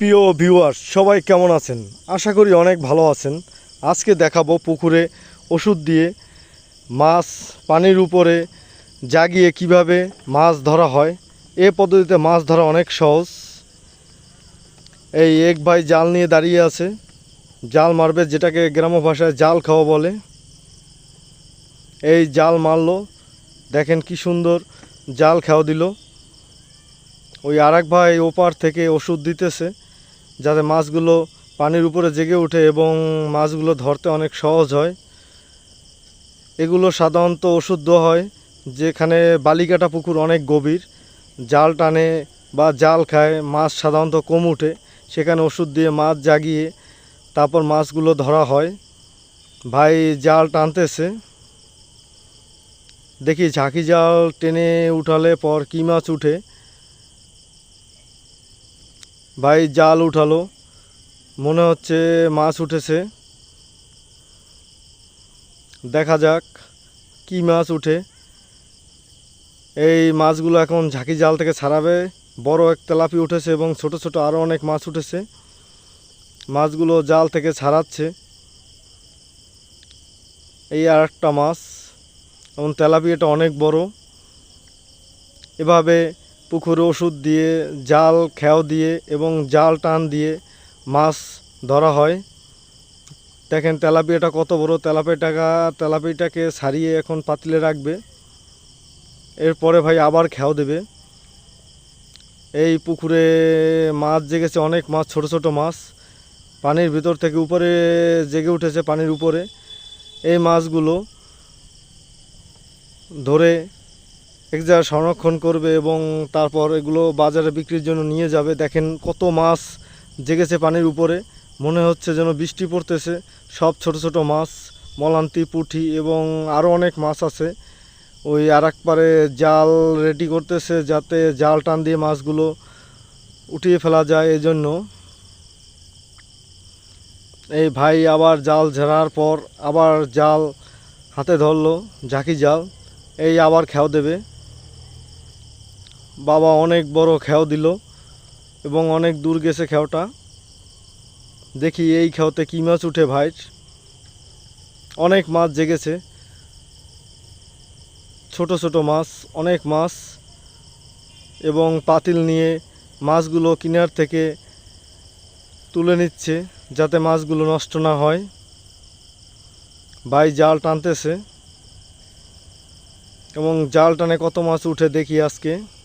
প্রিয় ভিউয়ার্স সবাই কেমন আছেন? আশা করি অনেক ভালো আছেন। আজকে দেখাবো পুকুরে ওষুধ দিয়ে মাছ পানির উপরে জাগিয়ে কীভাবে মাছ ধরা হয়। এ পদ্ধতিতে মাছ ধরা অনেক সহজ। এই এক ভাই জাল নিয়ে দাঁড়িয়ে আছে। জাল মারবে, যেটাকে গ্রাম্য ভাষায় জাল খাওয়া বলে। এই জাল মারলো। দেখেন কি সুন্দর জাল খাওয়া দিল। ওই আরেক ভাই ওপার থেকে ওষুধ দিতেছে। যাতে মাছগুলো পানির উপরে জেগে ওঠে এবং মাছগুলো ধরতে অনেক সহজ হয়। এগুলো সাধারণত ওষুধ দেওয়া হয়, যেখানে বালিকাটা পুকুর অনেক গভীর। জাল টানে বা জাল খায়, মাছ সাধারণত কম উঠে। সেখানে ওষুধ দিয়ে মাছ জাগিয়ে তারপর মাছগুলো ধরা হয়। ভাই জাল টানতেছে। দেখি ঝাঁকি জাল টেনে উঠালে পর কী মাছ উঠে? ভাই জাল উঠালো। মনে হচ্ছে মাছ উঠেছে। দেখা যাক কি মাছ উঠে। এই মাছগুলো এখন ঝাঁকি জাল থেকে ছাড়াবে। বড় এক তেলাপি উঠেছে এবং ছোট ছোট আরও অনেক মাছ উঠেছে। মাছগুলো জাল থেকে ছাড়াচ্ছে। এই আর একটা মাছ। এবং তেলাপি এটা অনেক বড়। এভাবে পুকুরে ওষুধ দিয়ে, জাল, খেও দিয়ে এবং জাল টান দিয়ে মাছ ধরা হয়। দেখেন তেলাপিয়াটা কত বড়, তেলাপিয়াটাকা তেলাপিটাকে ছাড়িয়ে এখন পাতিলে রাখবে। এরপরে ভাই আবার খেয়াও দেবে। এই পুকুরে মাছ জেগেছে অনেক মাছ, ছোট ছোট মাছ। পানির ভিতর থেকে উপরে জেগে উঠেছে পানির উপরে। এই মাছগুলো ধরে এক জায়গায় সংরক্ষণ করবে এবং তারপর এগুলো বাজারে বিক্রির জন্য নিয়ে যাবে। দেখেন কত মাছ জেগেছে পানির উপরে। মনে হচ্ছে যেন বৃষ্টি পড়তেছে। সব ছোট ছোট মাছ, মলান্তি পুঁটি এবং আরও অনেক মাছ আছে। ওই আর জাল রেডি করতেছে যাতে জাল টান দিয়ে মাছগুলো উঠিয়ে ফেলা যায় এই জন্য এই ভাই আবার জাল ঝাড়ার পর আবার জাল হাতে ধরলো, ঝাঁকি জাল। এই আবার খেয়াও দেবে। বাবা অনেক বড় খেয়াও দিল এবং অনেক দূর গেছে খেয়াওটা দেখি এই খেয়াওতে কী মাছ উঠে ভাই। অনেক মাছ জেগেছে। ছোট ছোট মাছ, অনেক মাছ। এবং পাতিল নিয়ে মাছগুলো কিনার থেকে তুলে নিচ্ছে যাতে মাছগুলো নষ্ট না হয়। ভাই জাল টানতেছে। এবং জাল টানে কত মাছ উঠে দেখি আজকে।